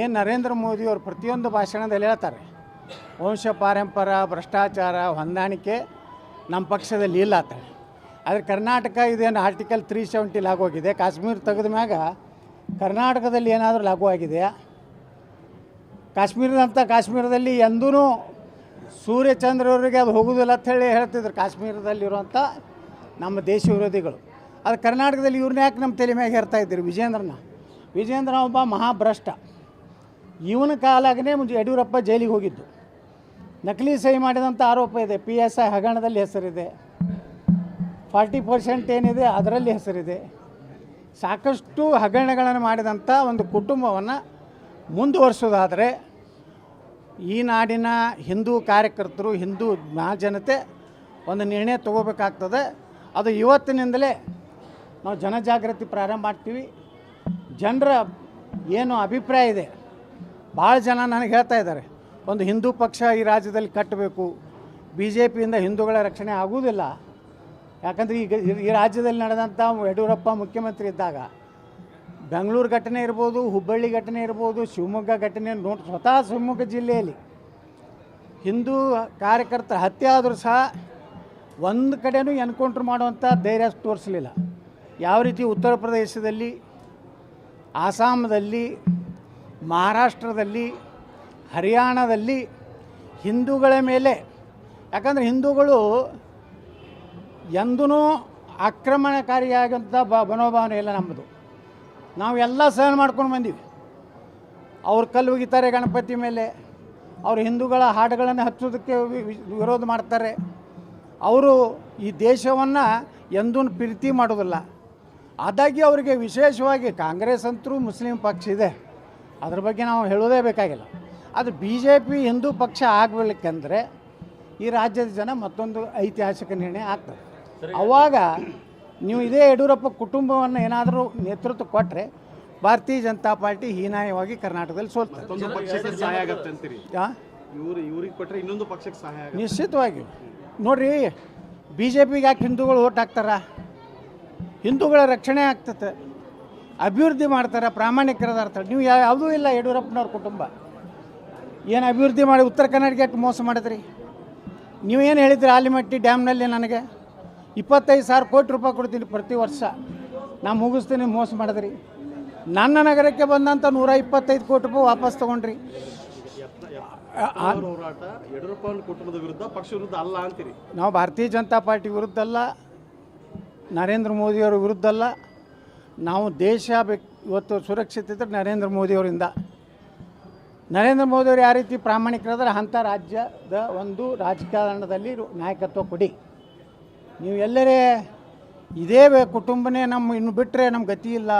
ಏನು ನರೇಂದ್ರ ಮೋದಿಯವರು ಪ್ರತಿಯೊಂದು ಭಾಷಣದಲ್ಲಿ ಹೇಳ್ತಾರೆ. ವಂಶ, ಪಾರಂಪರ, ಭ್ರಷ್ಟಾಚಾರ, ಹೊಂದಾಣಿಕೆ ನಮ್ಮ ಪಕ್ಷದಲ್ಲಿ ಇಲ್ಲ ಅಂತ. ಆದರೆ ಕರ್ನಾಟಕ ಇದೇನು ಆರ್ಟಿಕಲ್ ತ್ರೀ ಸೆವೆಂಟಿ ಲಾಗು ಆಗಿದೆ ಕಾಶ್ಮೀರ ತೆಗೆದ ಮ್ಯಾಗ ಕರ್ನಾಟಕದಲ್ಲಿ ಏನಾದರೂ ಲಾಗು ಆಗಿದೆಯಾ ಕಾಶ್ಮೀರದಂಥ ಕಾಶ್ಮೀರದಲ್ಲಿ ಎಂದೂ ಸೂರ್ಯಚಂದ್ರವರಿಗೆ ಅದು ಹೋಗುವುದಿಲ್ಲ ಅಂತ ಹೇಳಿ ಹೇಳ್ತಿದ್ರು ಕಾಶ್ಮೀರದಲ್ಲಿರುವಂಥ ನಮ್ಮ ದೇಶ ವಿರೋಧಿಗಳು. ಅದು ಕರ್ನಾಟಕದಲ್ಲಿ ಇವ್ರನ್ನ ಯಾಕೆ ನಮ್ಮ ತಲೆ ಮ್ಯಾಗೆ ಹೇರ್ತಾ ಇದ್ದೀರಿ ವಿಜೇಂದ್ರನ? ವಿಜೇಂದ್ರ ಒಬ್ಬ ಮಹಾಭ್ರಷ್ಟ. ಇವನ ಕಾಲಾಗನೇ ಮುಂಚೆ ಯಡಿಯೂರಪ್ಪ ಜೈಲಿಗೆ ಹೋಗಿದ್ದು. ನಕಲಿ ಸಹಿ ಮಾಡಿದಂಥ ಆರೋಪ ಇದೆ. ಪಿ ಎಸ್ ಐ ಹಗರಣದಲ್ಲಿ ಹೆಸರಿದೆ. ಫಾರ್ಟಿ ಪರ್ಸೆಂಟ್ ಏನಿದೆ ಅದರಲ್ಲಿ ಹೆಸರಿದೆ. ಸಾಕಷ್ಟು ಹಗರಣಗಳನ್ನು ಮಾಡಿದಂಥ ಒಂದು ಕುಟುಂಬವನ್ನು ಮುಂದುವರಿಸೋದಾದರೆ ಈ ನಾಡಿನ ಹಿಂದೂ ಕಾರ್ಯಕರ್ತರು, ಹಿಂದೂ ಮಹಾಜನತೆ ಒಂದು ನಿರ್ಣಯ ತಗೋಬೇಕಾಗ್ತದೆ. ಅದು ಇವತ್ತಿನಿಂದಲೇ ನಾವು ಜನಜಾಗೃತಿ ಪ್ರಾರಂಭ ಮಾಡ್ತೀವಿ. ಜನರ ಏನು ಅಭಿಪ್ರಾಯ ಇದೆ ಭಾಳ ಜನ ನನಗೆ ಹೇಳ್ತಾ ಇದ್ದಾರೆ, ಒಂದು ಹಿಂದೂ ಪಕ್ಷ ಈ ರಾಜ್ಯದಲ್ಲಿ ಕಟ್ಟಬೇಕು ಬಿ ಜೆ ಪಿಯಿಂದ ಹಿಂದೂಗಳ ರಕ್ಷಣೆ ಆಗುವುದಿಲ್ಲ. ಯಾಕಂದರೆ ಈಗ ಈ- ರಾಜ್ಯದಲ್ಲಿ ನಡೆದಂಥ ಯಡಿಯೂರಪ್ಪ ಮುಖ್ಯಮಂತ್ರಿ ಇದ್ದಾಗ, ಬೆಂಗಳೂರು ಘಟನೆ ಇರ್ಬೋದು, ಹುಬ್ಬಳ್ಳಿ ಘಟನೆ ಇರ್ಬೋದು, ಶಿವಮೊಗ್ಗ ಘಟನೆ, ನೋಡಿ ಸ್ವತಃ ಶಿವಮೊಗ್ಗ ಜಿಲ್ಲೆಯಲ್ಲಿ ಹಿಂದೂ ಕಾರ್ಯಕರ್ತರ ಹತ್ಯೆ ಆದರೂ ಸಹ ಒಂದು ಕಡೆಯೂ ಎನ್ಕೌಂಟ್ರ್ ಮಾಡುವಂಥ ಧೈರ್ಯ ತೋರಿಸಲಿಲ್ಲ. ಯಾವ ರೀತಿ ಉತ್ತರ ಪ್ರದೇಶದಲ್ಲಿ ಆಸಾಮದಲ್ಲಿ ಮಹಾರಾಷ್ಟ್ರದಲ್ಲಿ, ಹರಿಯಾಣದಲ್ಲಿ ಹಿಂದೂಗಳ ಮೇಲೆ, ಯಾಕಂದರೆ ಹಿಂದೂಗಳು ಎಂದೂ ಆಕ್ರಮಣಕಾರಿಯಾಗಂಥ ಬ, ಮನೋಭಾವನೆ ಇಲ್ಲ ನಮ್ಮದು. ಎಲ್ಲ ಸಹನ ಮಾಡ್ಕೊಂಡು ಬಂದೀವಿ. ಅವ್ರು ಕಲ್ಲು ಒಗಿತಾರೆ ಗಣಪತಿ ಮೇಲೆ, ಅವರು ಹಿಂದೂಗಳ ಹಾಡುಗಳನ್ನು ಹಚ್ಚೋದಕ್ಕೆ ವಿರೋಧ ಮಾಡ್ತಾರೆ. ಅವರು ಈ ದೇಶವನ್ನು ಎಂದೂ ಪ್ರೀತಿ ಮಾಡೋದಿಲ್ಲ. ಆದಾಗಿ ಅವರಿಗೆ ವಿಶೇಷವಾಗಿ ಕಾಂಗ್ರೆಸ್ ಅಂತರೂ ಮುಸ್ಲಿಂ ಪಕ್ಷ ಇದೆ. ಅದ್ರ ಬಗ್ಗೆ ನಾವು ಹೇಳೋದೇ ಬೇಕಾಗಿಲ್ಲ. ಅದು ಬಿ ಜೆ ಪಿ ಹಿಂದೂ ಪಕ್ಷ ಆಗಬೇಕಂದ್ರೆ ಈ ರಾಜ್ಯದ ಜನ ಮತ್ತೊಂದು ಐತಿಹಾಸಿಕ ನಿರ್ಣಯ ಆಗ್ತದೆ. ಅವಾಗ ನೀವು ಇದೇ ಯಡಿಯೂರಪ್ಪ ಕುಟುಂಬವನ್ನು ಏನಾದರೂ ನೇತೃತ್ವ ಕೊಟ್ಟರೆ ಭಾರತೀಯ ಜನತಾ ಪಾರ್ಟಿ ಹೀನಾಯವಾಗಿ ಕರ್ನಾಟಕದಲ್ಲಿ ಸೋಲ್ತದೆ. ಮತ್ತೊಂದು ಪಕ್ಷಕ್ಕೆ ಸಹಾಯ ಆಗತ್ತೆ ಅಂತೀರಿ? ಆ? ಇವ್ರು ಇವ್ರಿಗೆ ಇನ್ನೊಂದು ಪಕ್ಷಕ್ಕೆ ಸಹಾಯ ಆಗತ್ತೆ. ನಿಶ್ಚಿತವಾಗಿ. ನೋಡ್ರಿ ಬಿ ಜೆ ಪಿಗೆ ಯಾಕೆ ಹಿಂದೂಗಳು ಓಟ್ ಹಾಕ್ತಾರ? ಹಿಂದೂಗಳ ರಕ್ಷಣೆ ಆಗ್ತದೆ ಅಭಿವೃದ್ಧಿ ಮಾಡ್ತಾರೆ ಪ್ರಾಮಾಣಿಕರದ ಅರ್ಥ ನೀವು ಯಾವುದೂ ಇಲ್ಲ ಯಡಿಯೂರಪ್ಪನವ್ರ ಕುಟುಂಬ. ಏನು ಅಭಿವೃದ್ಧಿ ಮಾಡಿ ಉತ್ತರ ಕನ್ನಡಕ್ಕೆ ಎಷ್ಟು ಮೋಸ ಮಾಡಿದ್ರಿ? ನೀವೇನು ಹೇಳಿದ್ರಿ ಆಲಿಮಟ್ಟಿ ಡ್ಯಾಮ್ನಲ್ಲಿ ನನಗೆ? ಇಪ್ಪತ್ತೈದು ಸಾವಿರ ಕೋಟಿ ರೂಪಾಯಿ ಕೊಡ್ತೀನಿ ಪ್ರತಿ ವರ್ಷ. ನಾ ಮುಗಿಸ್ತೀನಿ ಮೋಸ ಮಾಡಿದ್ರಿ. ನನ್ನ ನಗರಕ್ಕೆ ಬಂದಂಥ ನೂರ ಇಪ್ಪತ್ತೈದು ಕೋಟಿ ರೂಪಾಯಿ ವಾಪಸ್ ತೊಗೊಂಡ್ರಿ. ಕುಟುಂಬದ ವಿರುದ್ಧ ಪಕ್ಷ ವಿರುದ್ಧ ಅಲ್ಲ ಅಂತೀರಿ? ನಾವು ಭಾರತೀಯ ಜನತಾ ಪಾರ್ಟಿ ವಿರುದ್ಧ ಅಲ್ಲ. ನರೇಂದ್ರ ಮೋದಿಯವ್ರ ವಿರುದ್ಧ ಅಲ್ಲ. ನಾವು ದೇಶ ಬೇಕು ಇವತ್ತು ಸುರಕ್ಷಿತ ನರೇಂದ್ರ ಮೋದಿಯವರಿಂದ. ನರೇಂದ್ರ ಮೋದಿಯವರು ಯಾವ ರೀತಿ ಪ್ರಾಮಾಣಿಕರಾದ್ರೆ ಅಂಥ ರಾಜ್ಯದ ಒಂದು ರಾಜಕಾರಣದಲ್ಲಿ ನಾಯಕತ್ವ ಕೊಡಿ. ನೀವು ಎಲ್ಲರೇ ಇದೇ ಕುಟುಂಬನೇ ನಮ್ಮ ಇನ್ನು ಬಿಟ್ಟರೆ ನಮ್ಮ ಗತಿ ಇಲ್ಲ.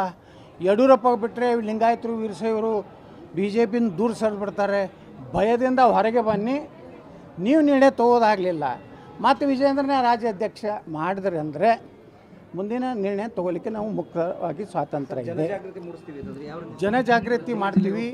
ಯಡಿಯೂರಪ್ಪ ಬಿಟ್ಟರೆ ಲಿಂಗಾಯತರು, ವೀರಶೈವರು ಬಿ ಜೆ ಪಿನ ದೂರ ಸರಿಬಿಡ್ತಾರೆ ಭಯದಿಂದ ಹೊರಗೆ ಬನ್ನಿ. ನೀವು ನಿರ್ಣಯ ತಗೋದಾಗಲಿಲ್ಲ. ಮತ್ತು ವಿಜಯೇಂದ್ರನೇ ರಾಜ್ಯಾಧ್ಯಕ್ಷ ಮಾಡಿದ್ರಿ ಅಂದರೆ ಮುಂದಿನ ನಿರ್ಣಯ ತಗೋಲಿಕ್ಕೆ ನಾವು ಮುಕ್ತವಾಗಿ ಸ್ವಾತಂತ್ರ್ಯ ಇದೆ. ಜನಜಾಗೃತಿ ಮಾಡ್ತೀವಿ.